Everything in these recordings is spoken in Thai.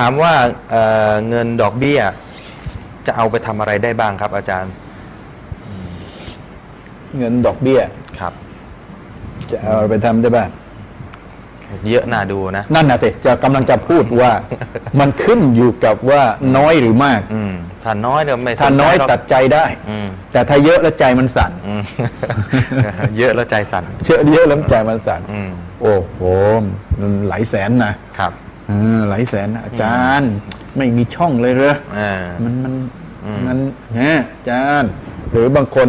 ถามว่าเอ่อเงินดอกเบี้ย จะเอาไปทำอะไรได้บ้างครับ อาจารย์เงินดอกเบี้ย ครับ จะเอาไปทำได้บ้างเยอะน่าดูนะ นั่นนะสิจะกำลังจะพูดว่า มันขึ้นอยู่กับว่าน้อยหรือมาก อืมถ้าน้อยเดี๋ยวไม่สถ้าน้อยใจหรกตัดใจได้ อืมแต่ถ้าเยอะแล้วใจมันสั่นอืม เยอะแล้วใจสั่นเยอะเยอะแล้วใจมันสั่นอืมโอ้โหมันหลายแสนนะ ครับเออ หลายแสนนะอาจารย์ ไม่มีช่องเลยเหรออ่ามันมันอืมมันเนี่ยอาจารย์ หรือบางคน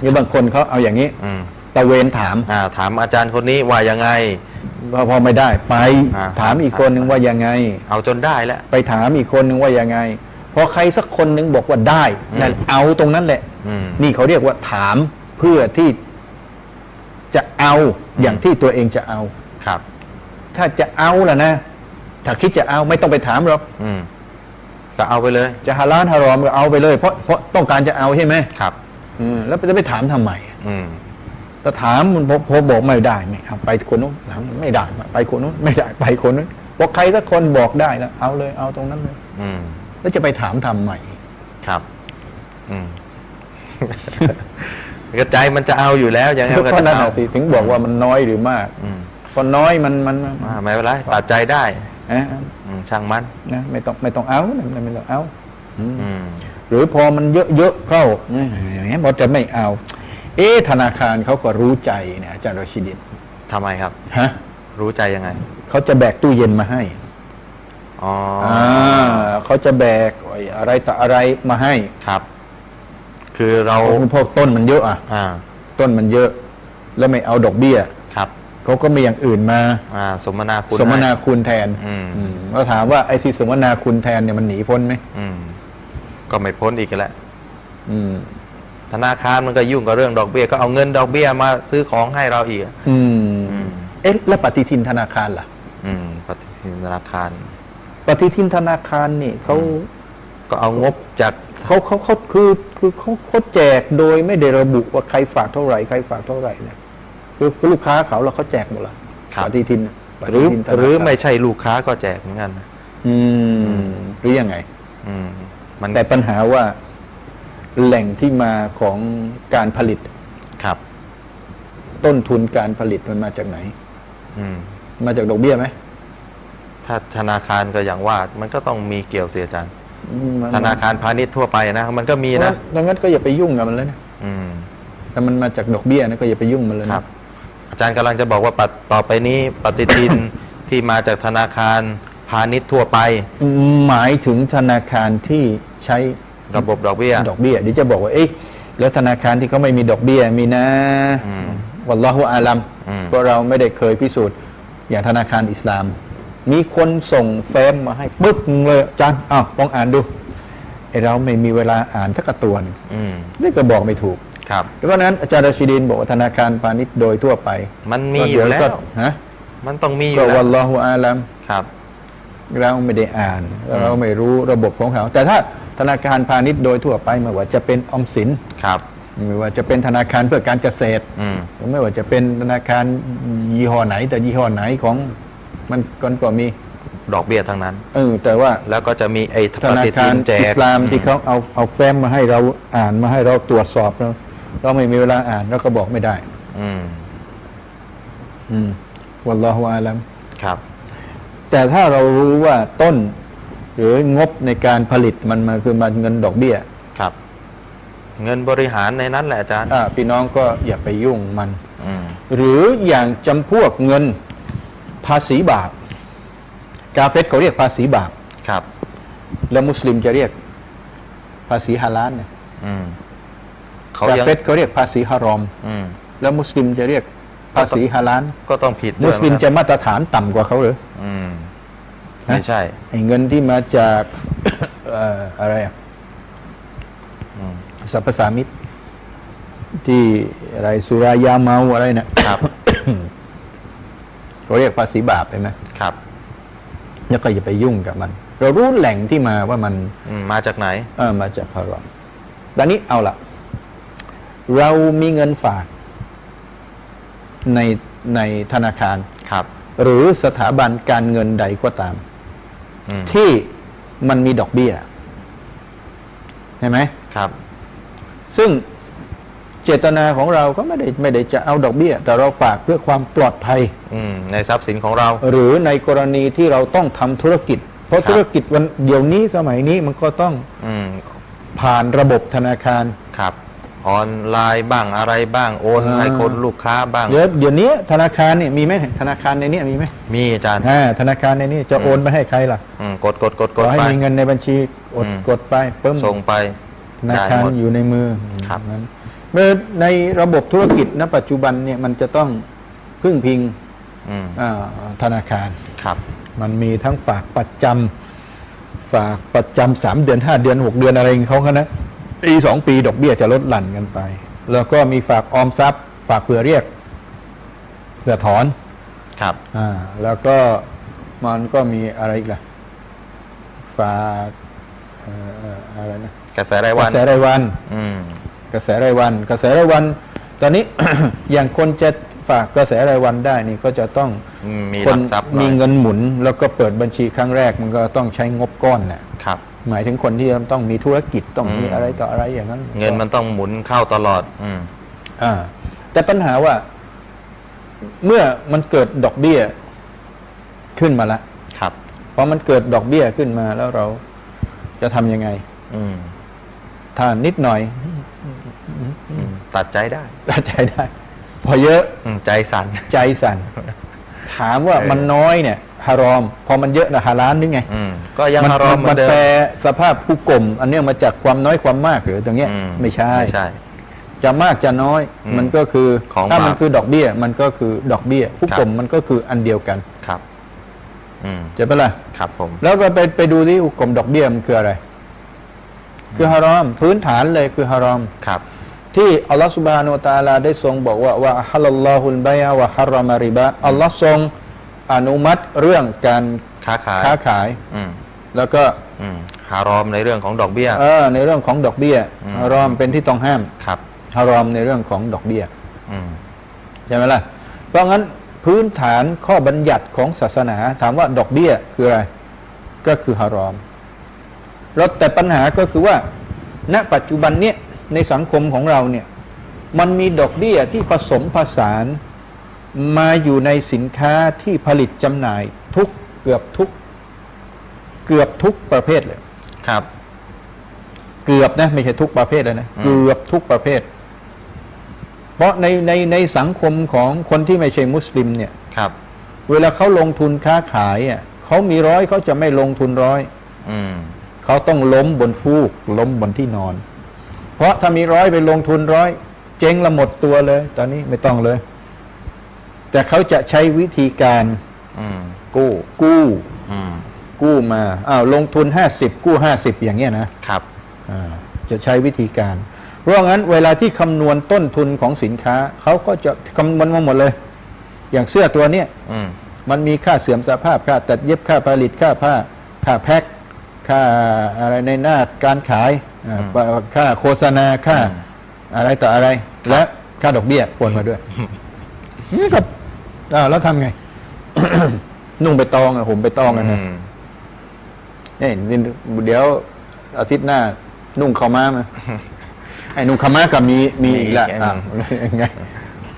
หรือบางคนเขาเอาอย่างนี้อืมตะเวนถามอ่าถามอาจารย์คนนี้ว่ายังไงพอพอไม่ได้ ไปอ่าถามอีกคนหนึ่งว่ายังไง เอาจนได้แล้วไปถามอีกคนหนึ่งว่ายังไงพอใครสักคนหนึ่งบอกว่าได้อืมนั่นเอาตรงนั้นแหละอืมนี่เขาเรียกว่าถามเพื่อที่จะเอาอย่างที่ตัวเองจะเอาครับ ถ้าจะเอาล่ะนะ ถ้าคิดจะเอาไม่ต้องไปถามหรอกอืมก็เอาไปเลย จะฮาลาลฮารอมก็เอาไปเลย เพราะเพราะต้องการจะเอาใช่ไหมครับอืมแล้วจะไปถามทำไมอืมถ้าถามมันพอพอบอกไม่ได้ไม่เอาไปคนนู้นถามไม่ได้ ไปคนนู้นไม่ได้ไปคนนู้นบอกใครสักคนบอกได้แล้วเอาเลย เอาตรงนั้นเลยอืมแล้วจะไปถามทำไมครับ อืมกระใจมันจะเอาอยู่แล้วยังไงเพมันก็ราะจะนั่นเอาน่ะสิถึงบอกว่ามันน้อยหรือมาก อืม พอน้อยมันมันอ่าไม่เป็นไรตัดใจได้นะอืมช่างมันนะไม่ต้องไม่ต้องเอานะไม่ต้องเอาอืมอืมหรือพอมันเยอะๆเข้าแหมพอจะไม่เอา เอ๊ะธนาคารเขาก็รู้ใจเนี่ยอาจารย์รชิดิตทำไมครับฮะรู้ใจยังไงเขาจะแบกตู้เย็นมาให้อ๋อออ่าเขาจะแบกไอ้อะไรต่ออะไรมาให้ครับ คือเราพวกต้นมันเยอะอะอ่าต้นมันเยอะ แล้วไม่เอาดอกเบี้ยครับ เขาก็มีอย่างอื่นมาอ่าสมนาคุณสมนาให้ คุณแทนอืม อืมเราถามว่าไอ้ที่สมนาคุณแทนเนี่ยมันหนีพ้นไหมอืมก็ไม่พ้นอีกแล้วอืม ธนาคารมันก็ยุ่งกับเรื่องดอกเบี้ยก็เอาเงินดอกเบี้ยมาซื้อของให้เราอีกอะอืมอืมเอ๊ะแล้วปฏิทินธนาคารล่ะ อืมปฏิทินธนาคาร ปฏิทินธนาคารนี่เขาก็เอางบจากเขาเขาเขาคือคือเขาเขาแจกโดยไม่ได้ระบุว่าใครฝากเท่าไหร่ใครฝากเท่าไหร่เนี่ย คือคือลูกค้าเขาแล้วเขาแจกหมดละปฏิทินน่ะปหรืฏิอทินธนาคาหรือไม่ใช่ลูกค้าก็แจกเหมือนกันนะอืมหรือยังไง อืม มันแต่ปัญหาว่าแหล่งที่มาของการผลิตครับ ต้นทุนการผลิตมันมาจากไหน อืม มาจากดอกเบี้ยไหมถ้าธนาคารก็อย่างว่า มันก็ต้องมีเกี่ยวเสียอาจารย์อืมมันธนาคารพาณิชย์ทั่วไปนะมันก็มีนะดังนั้นก็อย่าไปยุ่งกับมันเลยนะอืมแต่มันมาจากดอกเบี้ยนะก็อย่าไปยุ่งมันเลยคนะรับ อาจารย์กำลังจะบอกว่าปัดต่อไปนี้ปฏิทิน ที่มาจากธนาคารพาณิชย์ทั่วไป หมายถึงธนาคารที่ใช้ระบบดอกเบี้ย ดอกเบี้ยเดี๋ยวจะบอกว่าเอ๊ะแล้วธนาคารที่เขาไม่มีดอกเบี้ยมีนะอืมวัลลอฮุอาลัมอืมเพราะเราไม่ได้เคยพิสูจน์อย่างธนาคารอิสลาม มีคนส่งแฟ้มมาให้ปึ๊บเลยอาจารย์อ้าวลองอ่านดูไอเราไม่มีเวลาอ่านทักกระตัวหนึงอืมนี่ก็บอกไม่ถูก ครับเพราะฉะนั้นอาจารย์รชิดินบอกว่าธนาคารพาณิชย์โดยทั่วไป มันมีอยู่แล้วก็ฮะมันต้องมีอก็ยู่แล้วัวลลอฮุอาลัมครับเราไม่ได้อ่าน เราไม่รู้ระบบของเขา แต่ถ้าธนาคารพาณิชย์โดยทั่วไปไม่ว่าจะเป็นออมสินครับไม่ว่าจะเป็นธนาคารเพื่อการเกษตรอืมไม่ว่าจะเป็นธนาคารยี่ห้อไหน แต่ยี่ห้อไหนของมันก็ก็มีดอกเบี้ยทั้งนั้นเออแต่ว่าแล้วก็จะมีไอ้ธปนาฏิคาทิรนแจอิกสลามที่เขาเอาเอาแฟ้มมาให้เราอ่านมาให้เราตรวจสอบเรา เราไม่มีเวลาอ่านเราก็บอกไม่ได้ อืม อืมวัลลอฮุอาลัมครับ แต่ถ้าเรารู้ว่าต้น หรืองบในการผลิตมันมาคือมันเงินดอกเบี้ย ครับ เงินบริหารในนั้นแหละอาจารย์อ่าพี่น้องก็อย่าไปยุ่งมัน อืม หรืออย่างจำพวกเงินภาษีบาปกาเฟตเขาเรียกภาษีบาปครับ แล้วมุสลิมจะเรียกภาษีฮาลาลเนี่ยอืม เขากายังเฟตเขาเรียกภาษีฮารอม อืม แล้วมุสลิมจะเรียกภาษีฮาลาลก็ต้องผิดด้มุวยสลิมนะคจะรับมาตรฐานต่ำกว่าเขาหรืออืมฮะไม่ใช่ไอ้เงินที่มาจากเอ่ออะไรอะอืมสรรพสามิตที่อะไรสุรายาเมาอะไรเนี่ยครับเขาเรียกภาษีบาปเห็นไหมครับ แล้วก็อย่าไปยุ่งกับมัน เรารู้แหล่งที่มาว่ามันอืมมาจากไหน เออมาจากฮารอมดังนี้เอาละ เรามีเงินฝากในในธนาคารครับ หรือสถาบันการเงินใดก็ตามอืมที่มันมีดอกเบี้ยเห็นไหมครับ ซึ่งเจตนาของเราก็ไม่ได้ไม่ได้จะเอาดอกเบี้ย แต่เราฝากเพื่อความปลอดภัยอืมในทรัพย์สินของเรา หรือในกรณีที่เราต้องทำธุรกิจ เพราะครับธุรกิจวันเดี๋ยวนี้สมัยนี้มันก็ต้องอืมผ่านระบบธนาคารครับ ออนไลน์บ้างอะไรบ้างโอนอ่าให้คนลูกค้าบ้าง เดี๋ยวเดี๋ยวนี้ธนาคารเนี่ยมีไหมธนาคารในเนี้มีไหมมีอาจารย์อ่าธนาคารในนี้จะโอนไปให้ใครล่ะอืมกดกดกดขกอดให้ไปมีเงินในบัญชีกดอืมกดไปปึ้มส่งไปธนาคารได้หมดอยู่ในมือครับนั้นเมื่อในระบบธุรกิจณปัจจุบันเนี่ยมันจะต้องพึ่งพิงอืมอ่าธนาคารครับ มันมีทั้งฝากประจำฝากประจำสามเดือนห้าเดือนหกเดือนอะไรของเขากันนะ ปีสองปีดอกเบี้ยจะลดหลั่นกันไป แล้วก็มีฝากออมทรัพย์ ฝากเผื่อเรียกเผื่อถอน ครับอ่าแล้วก็มันก็มีอะไรอีกล่ะ ฝากเอ่อเอ่ออะไรนะกระแสรายกวัระนแสรายวัน อืม กระแสรายวัน กระแสรายวัน ตอนนี้ อย่างคนจะฝากกระแสรายวันได้นี่ก็จะต้องอืมมีคหนลักทรัพย์หน่มีอยเงินหมุน แล้วก็เปิดบัญชีครั้งแรกมันก็ต้องใช้งบก้อนน่ะ ครับ หมายถึงคนที่ต้องมีธุรกิจต้องมีอืมอะไรต่ออะไรอย่างนั้น เงินมันต้องหมุนเข้าตลอด อืมอ่า แต่ปัญหาว่า เมื่อมันเกิดดอกเบี้ยขึ้นมาละครับพอมันเกิดดอกเบี้ยขึ้นมาแล้วเราจะทำยังไง อืมถ้านิดหน่อยอืมตัดใจได้ตัดใจได้ พอเยอะอืมใจสั่นใจสั่น ถามว่าเออมันน้อยเนี่ยฮารอม พอมันเยอะนะฮารานนึกไงอืมก็ยังมันมารอมเหมืมัอนนเดิมแปลสภาพผู้กลมอันเนี้ยมาจากความน้อยความมากหรือตรงเนี้ยอืไม่ใช่ไม่ใช่ จะมากจะน้อยอืมมันก็คือของถ้ามันบาปคือดอกเบี้ย มันก็คือดอกเบี้ย ผู้ครับกลมมันก็คืออันเดียวกันครับอืมใช่ปะล่ะครับผม แล้วไปไปไปดูที่ผู้กลมดอกเบี้ยมันคืออะไร คือฮารอม พื้นฐานเลยคือฮารอมครับ ที่อัลลอฮฺสุบฮานุวะตะอาลาได้ทรงบอกว่าว่าฮัลลอฮุลบายะวะฮารอมาริบะอัลลอฮ์ทรงอนุมัติเรื่องการค้าขายค้าขายอืมแล้วก็อืมฮารอมในเรื่องของดอกเบี้ยเออในเรื่องของดอกเบี้ยอืมฮารอมเป็นที่ต้องห้ามครับฮารอมในเรื่องของดอกเบี้ยอืมใช่ไหมล่ะเพราะงั้นพื้นฐานข้อบัญญัติของศาสนา ถามว่าดอกเบี้ยคืออะไร ก็คือฮารอมแล้วแต่ปัญหาก็คือว่า ณ ปัจจุบันเนี่ย ในสังคมของเราเนี่ยมันมีดอกเบี้ยที่ผสมผสานมาอยู่ในสินค้าที่ผลิตจำหน่ายทุกเกือบทุก เกือบทุกประเภทเลย ครับ เกือบนะ ไม่ใช่ทุกประเภทเลยนะอืมเกือบทุกประเภท เพราะในในในสังคมของคนที่ไม่ใช่มุสลิม เนี่ยครับ เวลาเขาลงทุนค้าขายอะเขามีร้อยเขาจะไม่ลงทุนร้อยอืมเขาต้องล้มบนฟูก ล้มบนที่นอนเพ ราะถ้ามีร้อยไปลงทุนร้อยเจ๊งละหมดตัวเลย ตอนนี้ไม่ต้องเลย แต่เขาจะใช้วิธีการอืมกู้ กู้อืมกู้มาอ้าวลงทุนห้าสิบกู้ห้าสิบอย่างเงี้ยนะครับอ่าจะใช้วิธีการ เพราะงั้นเวลาที่คำนวณต้นทุนของสินค้า เขาก็จะคำนวณมาหมดเลย อย่างเสื้อตัวเนี้ยอืมมันมีค่าเสื่อมสภาพค่าตัดเย็บค่าผลิตค่าผ้าค่าแพ็คค่าอะไรในหน้าการขายอ่าอืม ค่าโฆษณาค่าอืมอะไรต่ออะไร และค่าดอกเบี้ยปนมาด้วยนี่ก็อ้าวแล้วทำไง นุ่งไปตองอะผมไปตองกันนะอืมนี่นี่เดี๋ยวอาทิตย์หน้า นุ่งขาวม้ามาไอ้นุ่งขาวม้ากับมีมีอีกละมีอีกอะยังไง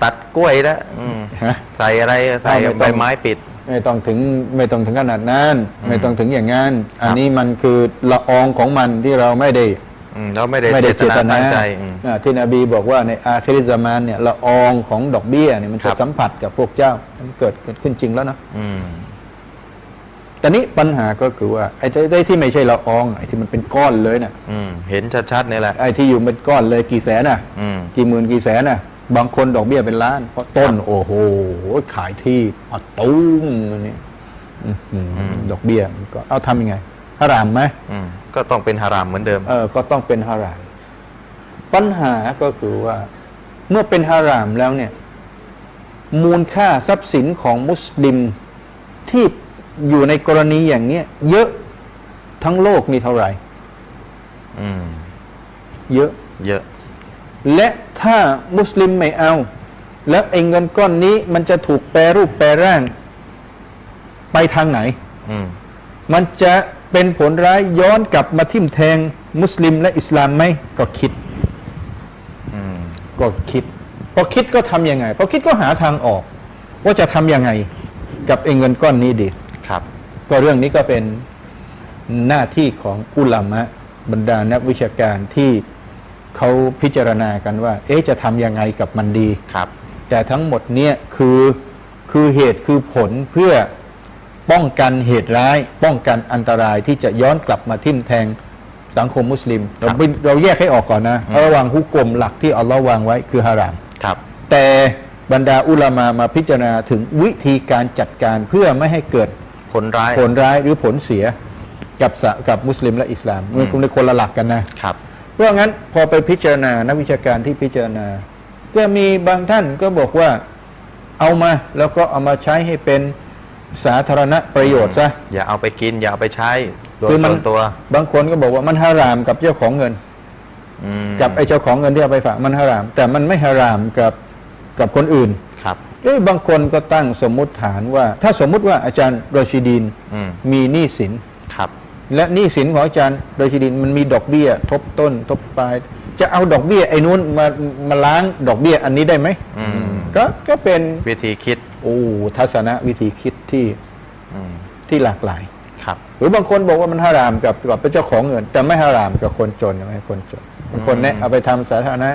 ตัดกล้วยแล้วอืมฮะใส่อะไรใส่ไม่ต้องใบไม้ปิด ไม่ต้องถึงไม่ต้องถึงขนาดนั้นอืมไม่ต้องถึงอย่างนั้น อันนี้มันคือละอองของมันที่เราไม่ได้อืม แล้วไม่ได้ไม่เจได้ตเจตนานาตั้งใจอืมอ่าที่นบีบอกว่าในอาคิริซามานเนี่ยละอองของดอกเบี้ยเนี่ยมันครัจะบสัมผัสกับพวกเจ้ามันเกิดเกิดขึ้นจริงแล้วนะอืมแต่นี้ปัญหาก็คือว่าไอ้ที่ไอ้ที่ไม่ใช่ละอองไอ้ที่มันเป็นก้อนเลยน่ะอืมเห็นชัดๆนี่แหละไอ้ที่อยู่เป็นก้อนเลยกี่แสนน่ะอืมกี่หมื่นกี่แสนน่ะ บางคนดอกเบี้ยเป็นล้าน เพราะต้นโอ้โหขายที่อัดตุ้มอันนี้อื้อหืออมดอกเบี้ยมันก็เอาทำยังไง ฮารามไหมอืมก็ต้องเป็นฮารามเหมือนเดิม เออ ก็ต้องเป็นฮาราม ปัญหาก็คือว่า เมื่อเป็นฮารามแล้วเนี่ย มูลค่าทรัพย์สินของมุสลิมที่อยู่ในกรณีอย่างเนี้ยเยอะทั้งโลกมีเท่าไหร่อืมเยอะ เยอะ และถ้ามุสลิมไม่เอา แล้วไอ้เงินก้อนนี้มันจะถูกแปรรูปแปรร่าง ไปทางไหนอืมมันจะ เป็นผลร้ายย้อนกลับมาทิ่มแทงมุสลิมและอิสลามไหมก็คิดอืมก็คิดพอคิดก็ทำยังไงพอคิดก็หาทางออก ว่าจะทำยังไง กับไอ้เงินก้อนนี้ดีครับ ก็เรื่องนี้ก็เป็นหน้าที่ของอุลามะบรรดานักวิชาการที่เขาพิจารณากันว่า เอ๊ะจะทำยังไงกับมันดีครับ แต่ทั้งหมดเนี่ยคือคือเหตุคือผลเพื่อ ป้องกันเหตุร้าย ป้องกันอันตรายที่จะย้อนกลับมาทิ่มแทงสังคมมุสลิม เราไม่เราแยกให้ออกก่อนนะ ระหว่างฮุกกลมหลักที่อัลลอฮ์วางไว้คือฮารามครับ แต่บรรดาอุลามามาพิจารณาถึงวิธีการจัดการเพื่อไม่ให้เกิดผลร้ายผลร้ายหรือผลเสียกับสะกับมุสลิมและอิสลามมันคงเป็นคนละหลักกันนะครับเพราะงั้นพอไปพิจารณานักวิชาการที่พิจารณาก็มีบางท่านก็บอกว่าเอามาแล้วก็เอามาใช้ให้เป็น สาธารณประโยชน์ซะอย่าเอาไปกิน อย่าเอาไปใช้โดยคือมัส่วนตัว บางคนก็บอกว่ามันฮารามกับเจ้าของเงินอืมกับไอ้เจ้าของเงินที่เอาไปฝากมันฮาราม แต่มันไม่ฮารามกับกับคนอื่นครับเอ้ยบางคนก็ตั้งสมมุติฐานว่า ถ้าสมมุติว่าอาจารย์โรชิดีนอืมมีหนี้สินครับ และหนี้สินของอาจารย์โดยชิดินมันมีดอกเบี้ย ทบต้น ทบปลาย จะเอาดอกเบี้ยไอ้นู้นมามาล้างดอกเบี้ยอันนี้ได้ไหมอืมก็ก็เป็นวิธีคิดโอ้ทัศนะวิธีคิดที่อืมที่หลากหลาย ครับ หรือบางคนบอกว่ามันฮารามกับกับเป็นเจ้าของเงิน แต่ไม่ฮารามกับคนจนไม่คนจนบางคนเนี่ยเอาไปทำสาธารณะ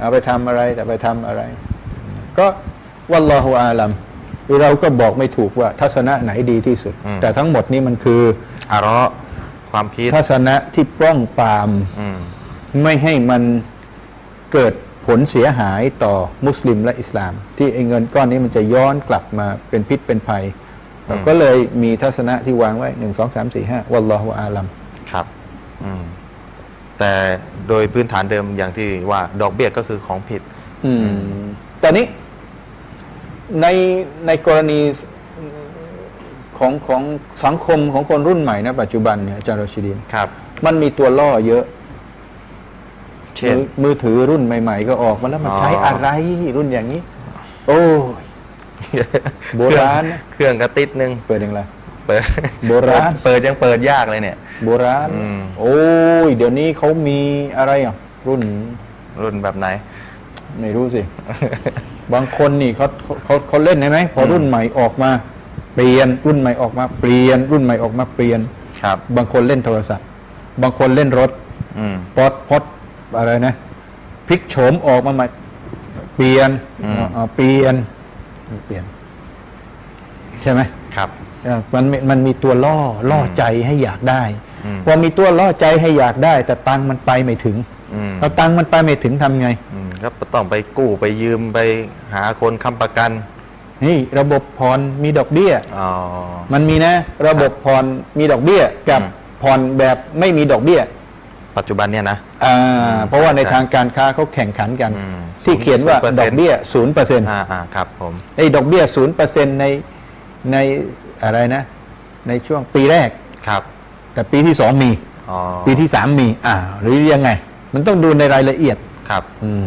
เอาไปทำอะไรแต่ไปทำอะไร ก็วัลลอฮุอาลัมเราก็บอกไม่ถูกว่าทัศนะไหนดีที่สุด อืม แต่ทั้งหมดนี้มันคือ อาเราะห์ความคิด ทัศนะที่ปล้องปรามอืม ไม่ให้มันเกิดผลเสียหายต่อมุสลิมและอิสลาม ที่ไอ้เงินก้อนนี้มันจะย้อนกลับมาเป็นพิษเป็นภัยเราก็เลยมีทัศนะที่วางไว้หนึ่งสองสามสี่ห้าวัลลอฮุอาลัมครับอืมแต่โดยพื้นฐานเดิมอย่างที่ว่าดอกเบี้ยก็คือของผิดอืมแต่นี้ในในกรณีของของสังคมของคนรุ่นใหม่นะปัจจุบันเนี่ยอาจารย์รชิดินครับ มันมีตัวล่อเยอะ เช่นมือมือถือรุ่นใหม่ ๆ ก็ออกมาแล้วมันอ๋อใช้อะไรรุ่นอย่างนี้ โอ้ยโบราณนะเครื่องกระติดนึงเปิดอย่างไรเปิดโบราณเปิดยังเปิดยากเลยเนี่ย โบราณอืมโอ้ยเดี๋ยวนี้เขามีอะไรอะ รุ่นรุ่นแบบไหน ไม่รู้สิ บางคนนี่เขาเขาเขาเล่นใช่ไหมพอรุ่นใหม่ออกมา เปลี่ยนรุ่นใหม่ออกมาเปลี่ยน รุ่นใหม่ออกมาเปลี่ยน ครับ บางคนเล่นโทรศัพท์ บางคนเล่นรถอืมพอดพอด อะไรนะพลิกโฉมออกมาใหม่เปลี่ยนอืม เอาเปลี่ยนเปลี่ยน ใช่ไหมครับ เออมันมีมันมีตัวล่อล่อใจให้อยากได้อืม พอมีตัวล่อใจให้อยากได้ แต่ตังค์มันไปไม่ถึงอืมเอาตังค์มันไปไม่ถึงทำไง อืมก็ต้องไปกู้ไปยืมไปหาคนค้ำประกันนี่ระบบผ่อนมีดอกเบี้ย อ๋อ มันมีนะ ระบบผ่อนมีดอกเบี้ยกับอืม ผ่อนแบบไม่มีดอกเบี้ย ปัจจุบันเนี่ยนะ อ่าเพราะว่าในครับทางการค้าเขาแข่งขันกัน อืมที่เขียนว่า0%ดอกเบี้ยศูนย์เปอร์เซ็นต์อ่าอ่าครับผมไอ้ดอกเบี้ยศูนย์เปอร์เซ็นต์ในในอะไรนะ ในช่วงปีแรก ครับแต่ปีที่สองมี อ๋อปีที่สามมี อ่า หรือยังไง มันต้องดูในรายละเอียด ครับอืม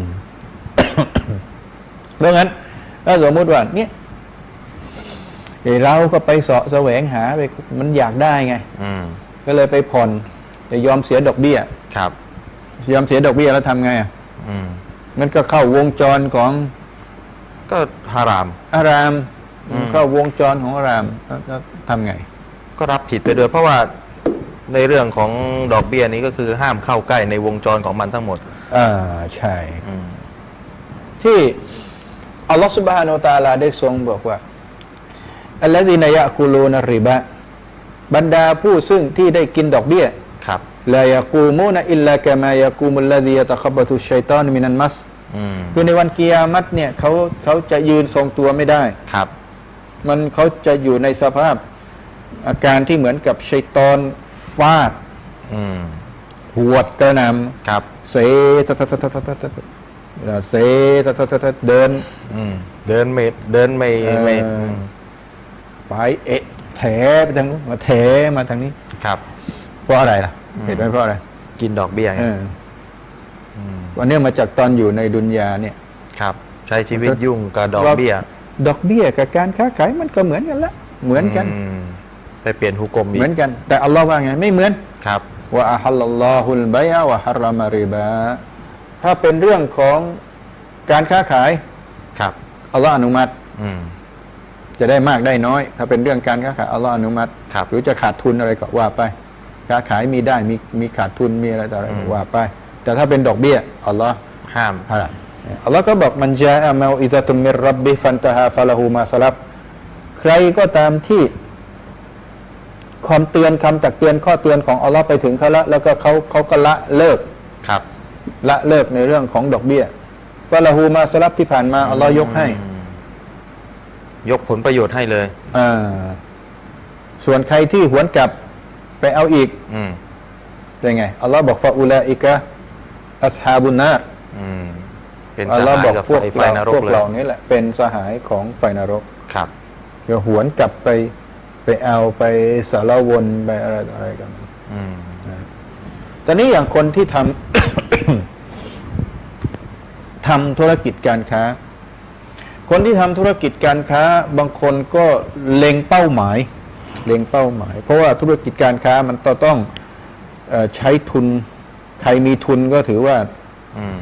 เพราะงั้นถ้าสมมติว่า เนี่ยไอ้เราก็ไปเสาะแสวงหาไปมันอยากได้ไง อืมก็เลยไปผ่อน จะยอมเสียดอกเบี้ย ครับ ยอมเสียดอกเบี้ยแล้วทำไงอะอืมมันก็เข้าวงจรของ ก็ฮาราม อารามอืมเข้าวงจรของอารามแล้วแล้วทำไง ก็รับผิดไปด้วยเพราะว่าในเรื่องของดอกเบี้ยนี้ก็คือห้ามเข้าใกล้ในวงจรของมันทั้งหมดอ่าใช่อืมที่อัลลอฮฺสุบฮานาอัลตะอาลาได้ทรงบอกว่าอัลลอฮีนายะคูลูนริบะบรรดาผู้ซึ่งที่ได้กินดอกเบี้ยครับ ลายกูมูนอิลลากมายกูมุลลาดียตะขบตุชัยตอนมินันมัสคือในวันกิยามัตเนี่ยเขาเขาจะยืนทรงตัวไม่ได้ครับ มันเขาจะอยู่ในสภาพอาการที่เหมือนกับชัยตอนฟาดหวดกระนำครับ เสตตตตเสตตตเดินเดินเมดเดินไม่ไไปเอะแถไปทางนู้นมาแถมาทางนี้ครับเพราะอะไรล่ะ เห็นไหมเพราะอะไรกินดอกเบี้ยไงเออมวันนี้มาจากตอนอยู่ในดุนยาเนี่ยครับ ใช้ชีวิตยุ่งกับดอกเบี้ย ดอกเบี้ยกับการค้าขายมันก็เหมือนกันละเหมือนกันอืมไปเปลี่ยนฮุกกลมอีเหมือกนกัน แต่อัลลอฮ์ว่าไง ไม่เหมือนครับว่าอัลลอฮุลบัยะวะฮารามะริบาถ้าเป็นเรื่องของการค้าขายครับอัลลอฮ์อนุมัติอืมจะได้มากได้น้อย ถ้าเป็นเรื่องการค้าขายอัลลอฮ์อนุมัติครับหรือจะขาดทุนอะไรก็ว่าไป ค้าขายมีได้มีมีขาดทุนมีอะไรต่ออะไรก็ว่าไป แต่ถ้าเป็นดอกเบี้ยอัลลอฮ์ห้าม ฮาลาลอัลลอฮ์ก็บอกมันจาอะมาอิซาตุมมิรรับบิฟันตะฮาฟะละหูมาสลับใครก็ตามที่ความเตือนคำตักเตือนข้อเตือนของอัลลอฮ์ไปถึงเขาละแล้วก็เขาเขาก็ละเลิก ครับละเลิกในเรื่องของดอกเบี้ยฟะละหูมาสลับที่ผ่านมาอัลลอฮ์ยกให้ อืมยกผลประโยชน์ให้เลย อ่าส่วนใครที่หวนกลับ ไปเอาอีกอืมได้ไงอัลลอฮ์บอกฟาอุลาอิกะอัสฮาบุนนาร์อืมเป็นอัสลลอฮ์หาบอยกกับพวกไฟไฟเรานรพกวกเลยเรานี่แหละ เป็นสหายของไฟนรกครับ เดี๋ยวหวนกลับไปไปเอาไปสารวนไปอะไรต่ออะไรกัน อืม ตอนนี้อย่างคนที่ทำ ทำธุรกิจการค้า คนที่ทำธุรกิจการค้า บางคนก็เล็งเป้าหมาย เล็งเป้าหมาย เพราะว่าธุรกิจการค้ามันต้องต้องเออใช้ทุน ใครมีทุนก็ถือว่าอืม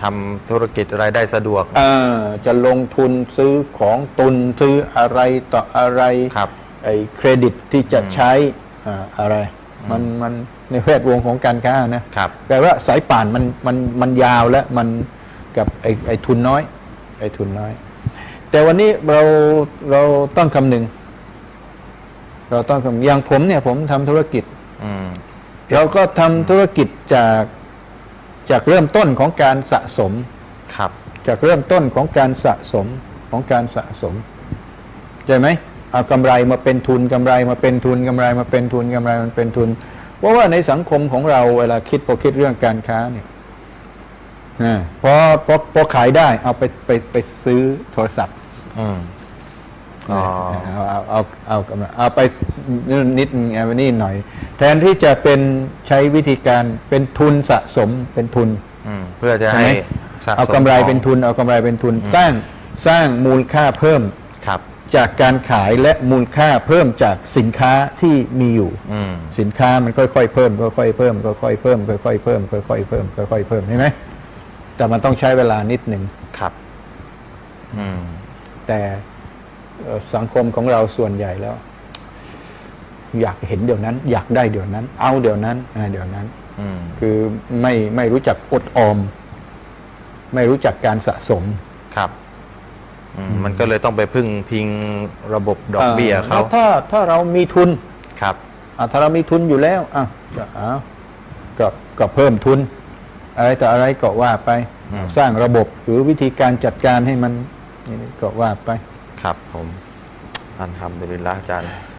ทำธุรกิจรายได้สะดวกอ่าจะลงทุนซื้อของตุนซื้ออะไรต่ออะไรครับไอ้เครดิตที่จะใช้อ่าอะไร มันมันในแวดวงของการค้านะครับแต่ว่าสายป่านมันมันมันยาวและมันกับไอ้ไอ้ทุนน้อย ไอ้ทุนน้อย แต่วันนี้เราเราต้องคำนึง เราต้องคำอย่างผมเนี่ย ผมทำธุรกิจอืมเราก็ทำธุรกิจจากจากเริ่มต้นของการสะสมครับ จากเริ่มต้นของการสะสมของการสะสมใช่ไหมเอากำไรมาเป็นทุนกำไรมาเป็นทุนกำไรมาเป็นทุนกำไรมันเป็นทุนเพราะว่าในสังคมของเราเวลาคิดพอคิดเรื่องการค้าเนี่ยอาพอพอพอขายได้เอาไปไปไปซื้อโทรศัพท์ อืมอ๋อ เอาเอาเอาเอากำไรเอาไปนิดนึงเอาไปนี่หน่อย แทนที่จะเป็นใช้วิธีการเป็นทุนสะสมเป็นทุน อืมเพื่อจะใช่ให้ไหม สะสมเอากำไรของเป็นทุน เอากำไรเป็นทุนอืมสร้างสร้างมูลค่าเพิ่มครับ จากการขายและมูลค่าเพิ่มจากสินค้าที่มีอยู่ อืม สินค้ามันค่อยๆเพิ่มค่อยๆเพิ่มค่อยๆเพิ่มค่อยๆเพิ่มค่อยๆเพิ่มค่อยๆเพิ่มใช่ไหมแต่มันต้องใช้เวลานิดหนึ่ง ครับ อืม แต่เอ่อสังคมของเราส่วนใหญ่แล้ว อยากเห็นเดี๋ยวนั้น อยากได้เดี๋ยวนั้น เอาเดี๋ยวนั้นอ่าเดี๋ยวนั้นอืมคือไม่ไม่รู้จักอดออม ไม่รู้จักการสะสมครับอืมมันก็เลยต้องไปพึ่งพิงระบบดอกเบี้ยเขาแล้วถ้าถ้าเรามีทุนครับอะถ้าเรามีทุนอยู่แล้วอะก็เอาก็ก็เพิ่มทุน อะไรต่ออะไรก็ว่าไปอืมสร้างระบบหรือวิธีการจัดการให้มัน นี่ก็ว่าไป ครับผมอันทำดุลิลละอาจารย์